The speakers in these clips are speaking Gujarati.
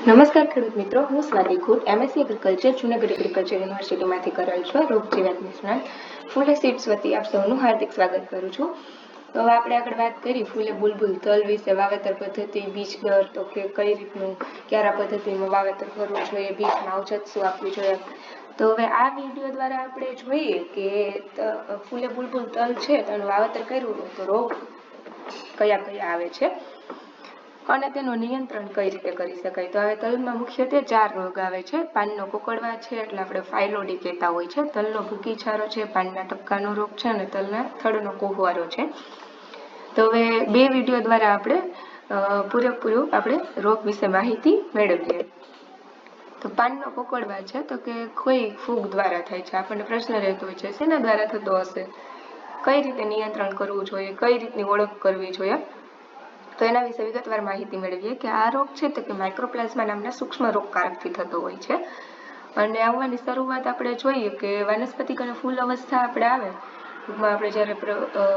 નમસ્કાર ખેડૂત મિત્રો, હું Swati Khut MSc agriculture Junagadh agriculture યુનિવર્સિટીમાંથી કરેલ છું રોગ જીવાત નિષ્ણાત સીડ્સ વતી આપ સૌનું હાર્દિક સ્વાગત કરું છું. તો હવે આપણે આગળ વાત કરી ફૂલે બુલબુલ, તલ વિશે, વાવેતર પદ્ધતિ, બીજ દર, તો કે કઈ રીતનું, ક્યારા પદ્ધતિમાં વાવેતર કરવું જોઈએ, બીજમાં ઔષધ શું આપવી જોઈએ. તો હવે આ વીડિયો દ્વારા આપણે જોઈએ કે ફૂલે બુલબુલ, તલ છે તેનું વાવેતર કર્યું તો રોગ કયા કયા આવે છે. અને તેનું નિયંત્રણ કઈ રીતે કરી શકાય? તો હવે તલમાં મુખ્યત્વે ચાર રોગ આવે છે. પાનનો કોકડવા છે, એટલે આપણે ફાઇલોડી કહેતા હોય છે. તલનો ભૂકીછારો છે, પાનના ટપકાનો રોગ છે અને તલના થડનો કોહવારો છે. તો હવે બે વીડિયો દ્વારા આપણે પૂરેપૂરું આપણે રોગ વિશે માહિતી મેળવીએ. તો પાનનો કોકડવા છે, તો કે કોઈ ફૂગ દ્વારા થાય છે. આપણને પ્રશ્ન રહેતો હોય છે, શેના દ્વારા થતો હશે? કઈ રીતે નિયંત્રણ કરવું જોઈએ? કઈ રીતની ઓળખ કરવી જોઈએ? તો એના વિશે વિગતવાર માહિતી મેળવીએ કે આ રોગ છે તો કે માઇક્રોપ્લાઝમા નામના સૂક્ષ્મ રોગકારકથી થતો હોય છે. અને આવવાની શરૂઆત આપણે જોઈએ કે વાનસ્પતિક અને ફૂલ અવસ્થા આપણે આવે, ટૂંકમાં આપણે જ્યારે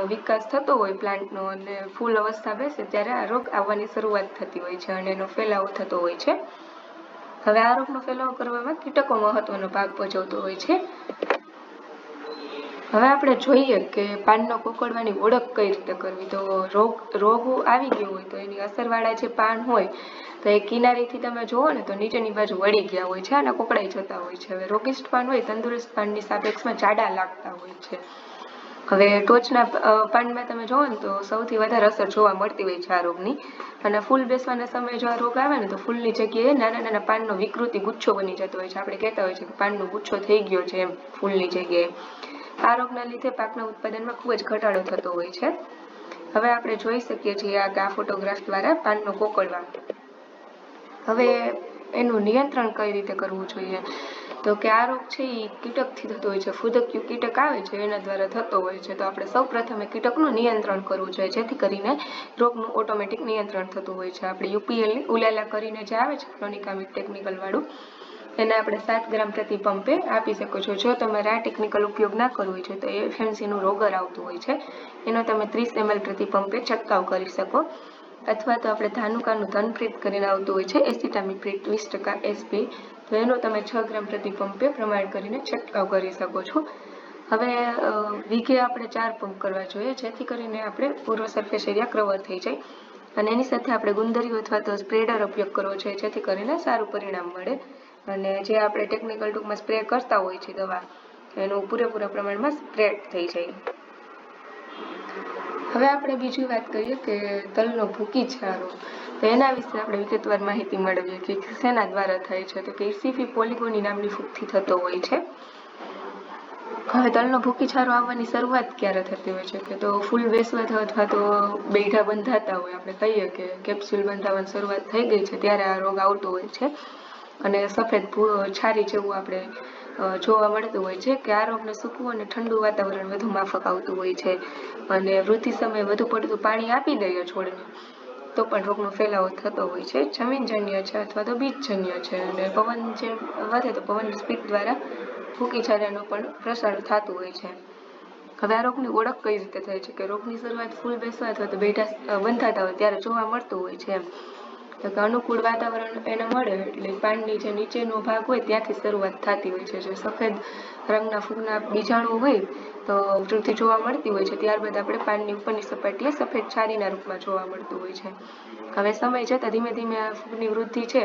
વિકાસ થતો હોય પ્લાન્ટનો અને ફૂલ અવસ્થા બેસે ત્યારે આ રોગ આવવાની શરૂઆત થતી હોય છે અને એનો ફેલાવો થતો હોય છે. હવે આ રોગનો ફેલાવો કરવામાં કીટકો મહત્વનો ભાગ ભજવતો હોય છે. હવે આપણે જોઈએ કે પાનનો કોકડવાની ઓળખ કઈ રીતે કરવી? તો રોગ રોગ આવી ગયો હોય તો એની અસરવાળા જે પાન હોય, તો એ કિનારીથી તમે જુઓ ને તો નીચેની બાજુ વળી ગયા હોય છે અને કોકડાઈ જતા હોય છે. હવે રોગિષ્ટ પાન હોય, તંદુરસ્ત પાનની સાપેક્ષમાં જાડા લાગતા હોય છે. હવે ટોચના પાનમાં તમે જુઓ ને તો સૌથી વધારે અસર જોવા મળતી હોય છે આ રોગની. અને ફૂલ બેસવાના સમયે જો આ રોગ આવે ને તો ફૂલની જગ્યાએ નાના નાના પાનનો વિકૃતિ ગુચ્છો બની જતો હોય છે. આપણે કહેતા હોય છે કે પાનનો ગુચ્છો થઈ ગયો છે એમ ફૂલની જગ્યાએ. આ રોગના લીધે પાકના ઉત્પાદનમાં ખૂબ જ ઘટાડો થતો હોય છે. હવે આપણે જોઈ શકીએ છીએ આ ફોટોગ્રાફ દ્વારા પાનનો કોકળવા. હવે એનું નિયંત્રણ કઈ રીતે કરવું જોઈએ? તો કે આ રોગ છે એ કીટકથી થતો હોય છે, ફૂદક્યું કીટક આવે છે, એના દ્વારા થતો હોય છે. તો આપણે સૌ પ્રથમે કીટકનું નિયંત્રણ કરવું જોઈએ, જેથી કરીને રોગનું ઓટોમેટિક નિયંત્રણ થતું હોય છે. આપણે યુપીએલની ઉલાલા કરીને જે આવે છે, ક્રોનિકામિક ટેકનિકલ વાળું એને આપણે સાત ગ્રામ પ્રતિ પંપે આપી શકો છો. જો તમારે આ ટેકનિકલ ઉપયોગ ના કરવો છે, તો એફએમસીનું રોગર આવતું હોય છે, એનો તમે ત્રીસ એમએલ પ્રતિ પંપે છંટકાવ કરી શકો. અથવા તો આપણે ધાનુકાનું ધનપ્રીત કરીને આવતું હોય છે એસિટામિપ્રીત વીસ ટકા એસપી તો એનો તમે છ ગ્રામ પ્રતિ પંપે પ્રમાણ કરીને છંટકાવ કરી શકો છો. હવે વીઘે આપણે ચાર પંપ કરવા જોઈએ, જેથી કરીને આપણે પૂર્વ સરફેસ એરિયા કવર થઈ જાય. અને એની સાથે આપણે ગુંદરીઓ અથવા તો સ્પ્રેડર ઉપયોગ કરવો જોઈએ, જેથી કરીને સારું પરિણામ મળે. અને જે આપણે ટેકનિકલ ટૂંકમાં સ્પ્રે કરતા હોય છે દવા, એનું પૂરેપૂરા પ્રમાણમાં સ્પ્રેડ થઈ જાય. હવે આપણે બીજી વાત કરીએ કે તલનો ભૂકી છારો. તો એના વિશે આપણે વિગતવાર માહિતી મેળવીએ કે શેના દ્વારા થાય છે? તો કે ઇસીફી પોલિગોની નામની ફૂગથી થતો હોય છે. હવે તલનો ભૂકી છારો આવવાની શરૂઆત ક્યારે થતી હોય છે? કે તો ફૂલ બેસવા અથવા તો બેઠા બંધાતા હોય. આપણે કહીએ કે કેપ્સ્યુલ બંધાવવાની શરૂઆત થઈ ગઈ છે, ત્યારે આ રોગ આવતો હોય છે. અને સફેદ છારી જેવું આપણે જોવા મળતું હોય છે, કે આ રોગને સૂકવું અને ઠંડુ વાતાવરણ વધુ માફક આવતું હોય છે. અને વૃદ્ધિ સમયે વધુ પડતું પાણી આપી દઈએ છોડને, તો પણ રોગનો ફેલાવો થતો હોય છે. જમીનજન્ય છે અથવા તો બીજજન્ય છે. અને પવન જે વધે તો પવનની સ્પીડ દ્વારા ફૂકી છારાનો પણ પ્રસાર થતું હોય છે. હવે આ રોગની ઓળખ કઈ રીતે થાય છે? કે રોગની શરૂઆત ફૂલ બેસવા અથવા તો બેઠા બંધાતા હોય ત્યારે જોવા મળતું હોય છે તો અનુકૂળ વાતાવરણ એને મળે એટલે પાનની જે નીચેનો ભાગ હોય ત્યાંથી શરૂઆત થતી હોય છે. જે સફેદ રંગના ફૂગના બીજાણુ હોય તો વૃદ્ધિ જોવા મળતી હોય છે. ત્યારબાદ આપણે પાનની ઉપરની સપાટીએ સફેદ છારીના રૂપમાં જોવા મળતું હોય છે. હવે સમય જતાં ધીમે ધીમે આ ફૂગની વૃદ્ધિ છે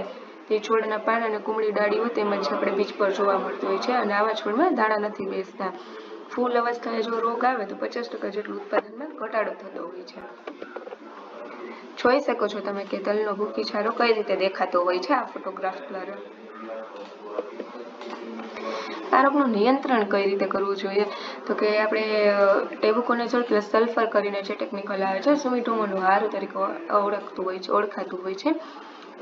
તે છોડના પાન અને કુમળી ડાળીઓ તેમજ આપણે બીજ પર જોવા મળતું હોય છે અને આવા છોડમાં દાણા નથી બેસતા. ફૂલ અવસ્થાએ જો રોગ આવે તો પચાસ ટકા જેટલું ઉત્પાદનમાં ઘટાડો થતો હોય છે. જોઈ શકો છો તમે કે તલનો ભૂકી છારો કઈ રીતે દેખાતો હોય છે આ ફોટોગ્રાફ દ્વારા. આ રોગનું નિયંત્રણ કઈ રીતે કરવું જોઈએ? તો કે આપણે ટેબુકોનેઝોલ પ્લસ સલ્ફર કરીને જે ટેકનિકલ આવે છે, સુમિટોમોનું હાર તરીકે ઓળખતું હોય છે, ઓળખાતું હોય છે.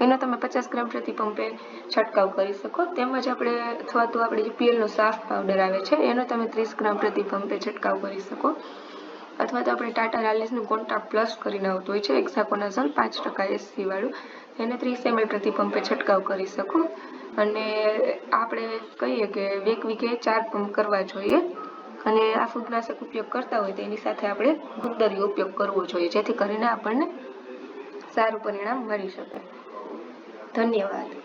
એનો તમે પચાસ ગ્રામ પ્રતિ પંપે છંટકાવ કરી શકો. તેમજ આપણે, અથવા તો આપણે જે પીએલનો સાફ પાવડર આવે છે, એનો તમે ત્રીસ ગ્રામ પ્રતિ પંપે છંટકાવ કરી શકો. અથવા તો આપણે ટાટા રાલિસનું કોન્ટ્રાક્ટ પ્લસ કરીને આવતું હોય છે. એક્ઝાકોનાઝોલ પાંચ ટકા એસસી વાળું. એને ત્રીસ એમએલ પ્રતિ પંપે છંટકાવ કરી શકો. અને આપણે કહીએ કે એક વીકે ચાર પંપ કરવા જોઈએ. અને આ ફૂગનાશક ઉપયોગ કરતા હોય તો એની સાથે આપણે ગુંદરી ઉપયોગ કરવો જોઈએ, જેથી કરીને આપણને સારું પરિણામ મળી શકે. ધન્યવાદ.